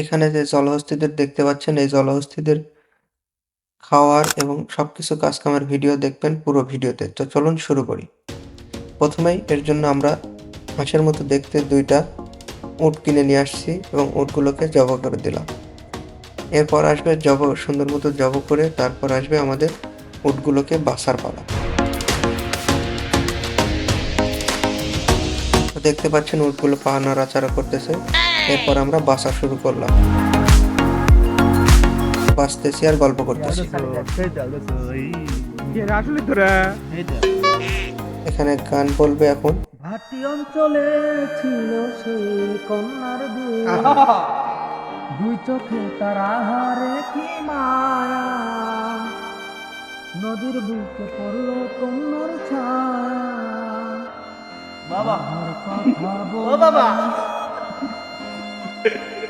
এখানে যে জলহস্তিদের দেখতে পাচ্ছেন, এই জলহস্তিদের খাওয়ার এবং সবকিছু কাজকামের ভিডিও দেখবেন পুরো ভিডিওতে। তো চলুন শুরু করি। প্রথমেই এর জন্য আমরা হাঁসের মতো দেখতে দুইটা উট কিনে নিয়ে আসছি এবং উটগুলোকে জব করে দিলাম। এরপর আসবে জব, সুন্দর মতো জব করে তারপর আসবে আমাদের উটগুলোকে বাসার পালা। দেখতে পাচ্ছেন উটগুলো পা নাড়াচাড়া করতেছে। এরপর আমরা বাসা শুরু করলাম। বাঁচতেছি আর গল্প করতেছি। এখানে গান বলবে এখন। ভাটি অঞ্চলে ছিল সেই কন্যার দুই চোখে তারা হারে কি মায়া। নদীর বুকে পড়ল কন্যার ছায়া। বাবা। কথা বাবা।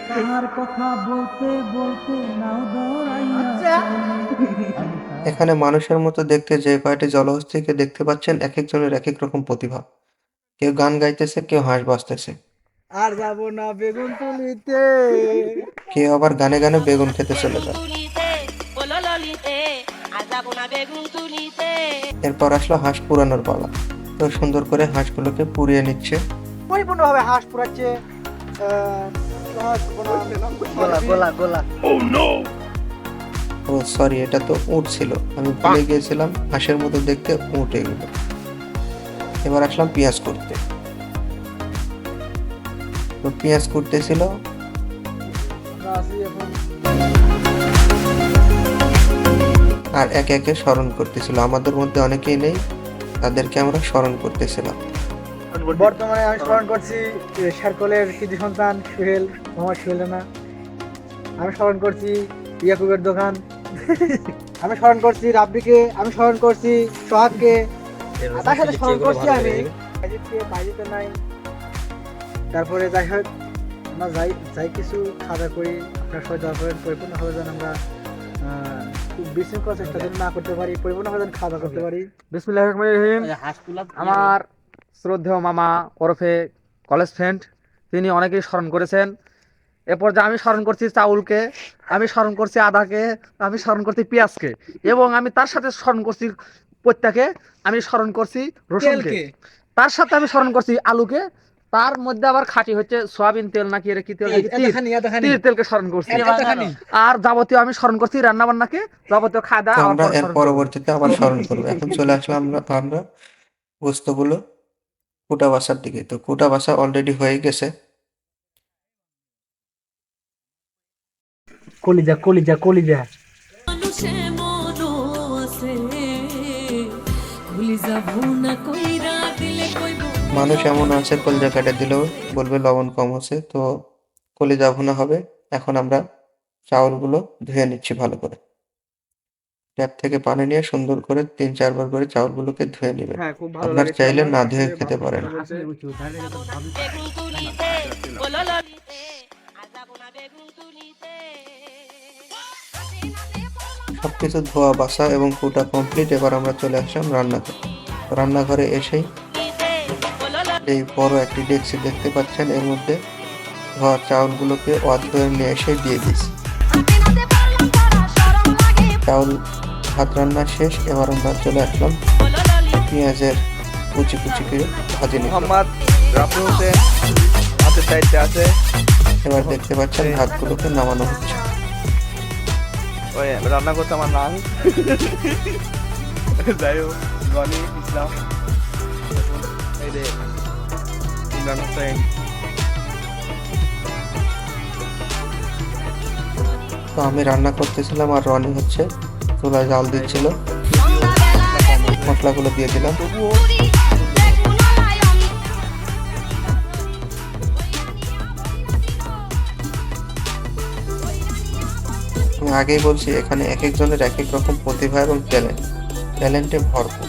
তাহার কথা বলতে বলতে নাও আচ্ছা। এখানে মানুষের মতো দেখতে যে কয়টি জলহস্তিকে দেখতে পাচ্ছেন এক একজনের এক এক রকম প্রতিভা কেউ গান গাইতেছে কেউ হাঁস বাজতেছে আর যাব না বেগুন তুলিতে। কেউ আবার গানে গানে বেগুন খেতে চলে যায়। এরপর আসলো হাঁস পুরানোর পালা। তো সুন্দর করে হাঁসগুলোকে পুড়িয়ে নিচ্ছে। পরিপূর্ণভাবে হাঁস পুরাচ্ছে গোলা গোলা গোলা। ও সরি এটা তো উট ছিল। আমি ভুলে গিয়েছিলাম হাঁসের মতো দেখতে উট এগুলো এবার আসলাম পেঁয়াজ করতে। তো পেঁয়াজ করতেছিল আর একে একে স্মরণ করতেছিল আমাদের মধ্যে অনেকেই নেই তাদেরকে আমরা স্মরণ করতেছিলাম বর্তমানে আমি স্মরণ করছি সার্কলের কৃতি সন্তান সুহেল মোহাম্মদ সুহেল রানা। আমি স্মরণ করছি ইয়াকুবের দোকান। আমি স্মরণ করছি রাব্বিকে আমি স্মরণ করছি সোহাগকে। তার সাথে স্মরণ করছি আমি নাই। তারপরে যাই হোক আমরা যাই যাই কিছু খাওয়া দাওয়া করি। আপনার সবাই দোয়া করেন পরিপূর্ণভাবে যেন আমরা বিশৃঙ্খলা চেষ্টা যেন না করতে পারি পরিপূর্ণভাবে যেন খাওয়া দাওয়া করতে পারি। বিসমিল্লাহির রহমানির রহিম। আমার শ্রদ্ধেয় মামা ওরফে কলেজ ফ্রেন্ড তিনি অনেকেই স্মরণ করেছেন। এরপর যে আমি স্মরণ করছি চাউলকে আমি স্মরণ করছি আদাকে আমি স্মরণ করছি পেঁয়াজকে এবং আমি তার সাথে স্মরণ করছি প্রত্যেকে আমি স্মরণ করছি রসুনকে। তার সাথে আমি স্মরণ করছি আলুকে তার মধ্যে আবার খাঁটি হচ্ছে সয়াবিন তেল নাকি এর কি তেল তিল তিল? তেলকে স্মরণ করছি। আর যাবতীয় আমি স্মরণ করছি রান্না বান্নাকে যাবতীয় খাওয়া দাওয়া আমরা এর পরবর্তীতে আবার স্মরণ করব। এখন চলে আসলাম আমরা আমরা গোস্তগুলো কুটা বাসার দিকে। তো কুটা বাসা অলরেডি হয়ে গেছে। কলিজা কলিজা কলিজা। মানুষে মনো আছে ভুলি যাব না কইরা দিলে কইব। মানুষ এমন আছে কলিজা কেটে দিলেও বলবে লবণ কম আছে তো কলিজা ভুনা হবে। এখন আমরা চাউলগুলো ধুয়ে নিচ্ছি ভালো করে। ট্যাপ থেকে পানি নিয়ে সুন্দর করে তিন চারবার করে চাউলগুলোকে ধুয়ে নেবেন। হ্যাঁ খুব ভালো আপনার লাগে চাইলে না ধুয়ে খেতে পারেন। বেগুন তুলিতে না বেগুন তুলিতে। সবকিছু ধোয়া বাসা এবং কুটা কমপ্লিট এবার আমরা চলে আসলাম রান্নাঘরে। রান্নাঘরে এসেই তুলিতে এই বড় একটি ডেক্সি দেখতে পাচ্ছেন। এর মধ্যে ধোয়া চাউলগুলোকে অধুয়ে নিয়ে এসে দিয়ে দিচ্ছি চাউল ভাত রান্না শেষ এবার আমরা চলে আসলাম পেঁয়াজের কুচি কুচি করে ভাজি নিতে। মোহাম্মদ রাফি হোসেন হাতের দায়িত্বে আছে। এবার দেখতে পাচ্ছেন ভাতগুলোকে নামানো হচ্ছে। ওই রান্না করতে আমার নাম। যাই হোক রনি ইসলাম এই যে ইমরান হোসেন তো আমি রান্না করতেছিলাম আর রনি হচ্ছে চুলায় জাল দিচ্ছিল। মশলাগুলো দিয়ে দিলাম। আগেই বলছি এখানে এক একজনের এক এক রকম প্রতিভা এবং ট্যালেন্ট ট্যালেন্টে ভরপুর।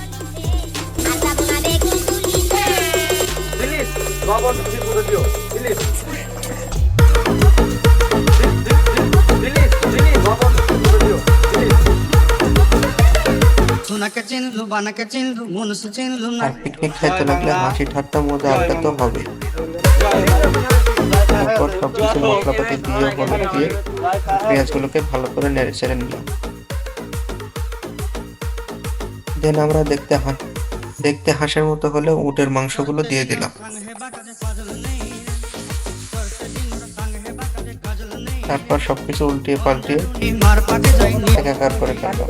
সোনাকে চিনলু বানাকে চিনলু মনুষ্য চিনলু না পিকনিক খাইতে লাগলে হাসি ঠাট্টা মজা আড্ডা তো হবে। তারপর সব কিছু মশলাপাতি দিয়ে হলুদ দিয়ে পেঁয়াজগুলোকে ভালো করে নেড়ে চেড়ে নিলাম। দেন আমরা দেখতে দেখতে হাঁসের মতো হলে উটের মাংসগুলো দিয়ে দিলাম। নুনি সবকিছু উল্টিয়ে ছি। একাকার করে যাই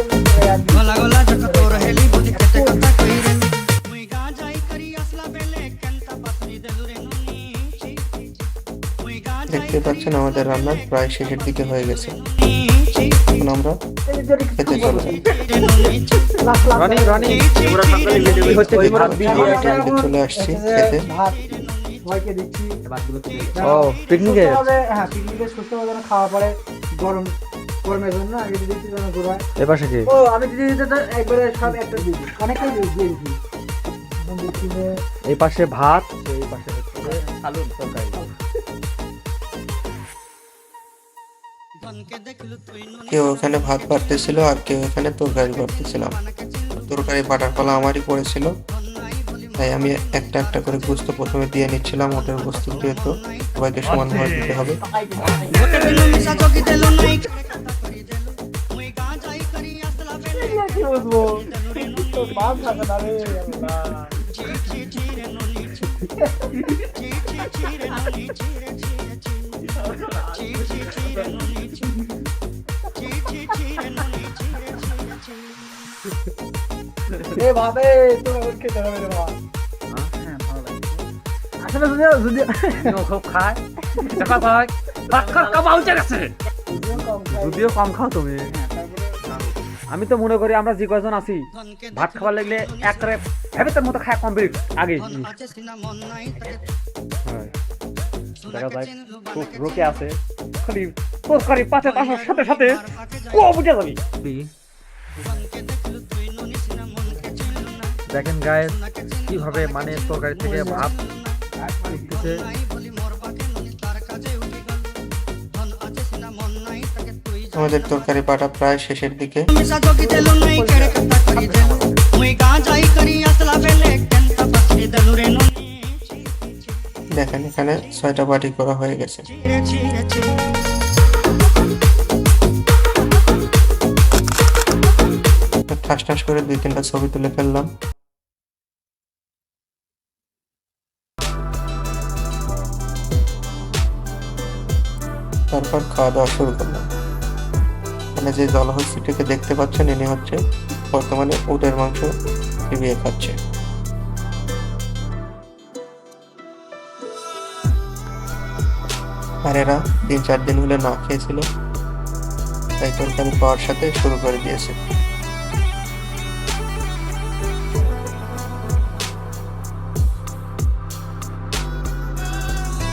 দেখতে পাচ্ছেন আমাদের রান্না প্রায় শেষের দিকে হয়ে গেছে। এখন আমরা খেতে চলে চলে আসছি খেতে। সবাইকে দিচ্ছি। ও পিকনিকে হ্যাঁ পিকনিকে সুস্থভাবে যেন খাওয়া পরে গরম গরমের জন্য আগে দিয়ে দিচ্ছি যেন কি? ও আমি দিদি দিতে তো একবারে সব একটা দিয়ে দিই। অনেকটাই দিয়ে এই পাশে ভাত এই পাশে তরকারি ধনকে দেখলু তুই নুনি কেউ ওখানে ভাত বাড়তেছিল আর কেউ এখানে তরকারি বাড়তেছিলাম তরকারি বাটার পালা আমারই পড়েছিল। তাই আমি একটা একটা করে গুস্ত প্রথমে দিয়ে নিচ্ছিলাম ওটার বস্তু যেহেতু সবাইকে সমানভাবে দিতে হবে। এ ভাবে তো ওর খেতে হবে রে বাবা খুব খায়। দেখা খায় ভাত খাওয়ার কাবা উঠে গেছে। যদিও কম খাও তুমি। আমি তো মনে করি আমরা যে কয়জন আছি ভাত খাবার লাগলে এক হ্যাবিটের মতো খায় কমপ্লিট আগে। দেখা যায় খুব রোকে আছে। খালি তরকারি পাতে আসার সাথে সাথে বুঝে যাবি। দেখেন গায়ে কীভাবে মানে তরকারি থেকে ভাত আমাদের তরকারি বাটা প্রায় শেষের দিকে। দেখেন এখানে ছয়টা বাটি করা হয়ে গেছে। ঠাস ঠাস করে দুই তিনটা ছবি তুলে ফেললাম। তারপর খাওয়া দাওয়া শুরু করলাম। এখানে যে জলহস্তিটিকে দেখতে পাচ্ছেন, ইনি হচ্ছে বর্তমানে উটের মাংস চিবিয়ে খাচ্ছে। আর এরা তিন চার দিন হলে না খেয়েছিল। তাই তরকারি পাওয়ার সাথে শুরু করে দিয়েছে।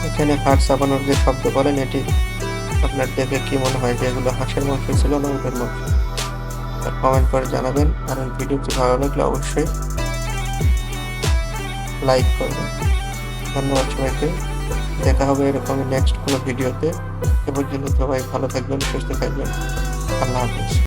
এখানে হাড় চাপানোর যে শব্দ বলেন, এটি আপনার দেখে কি মনে হয় যে এগুলো হাসের মাংস ছিল না উটের মাংস কমেন্ট করে জানাবেন। আর ভিডিওটি ভালো লাগলে অবশ্যই লাইক করবেন। ধন্যবাদ সবাইকে। দেখা হবে এরকমই নেক্সট কোনো ভিডিওতে এ পর্যন্ত সবাই ভালো থাকবেন, সুস্থ থাকবেন। আল্লাহ হাফিজ।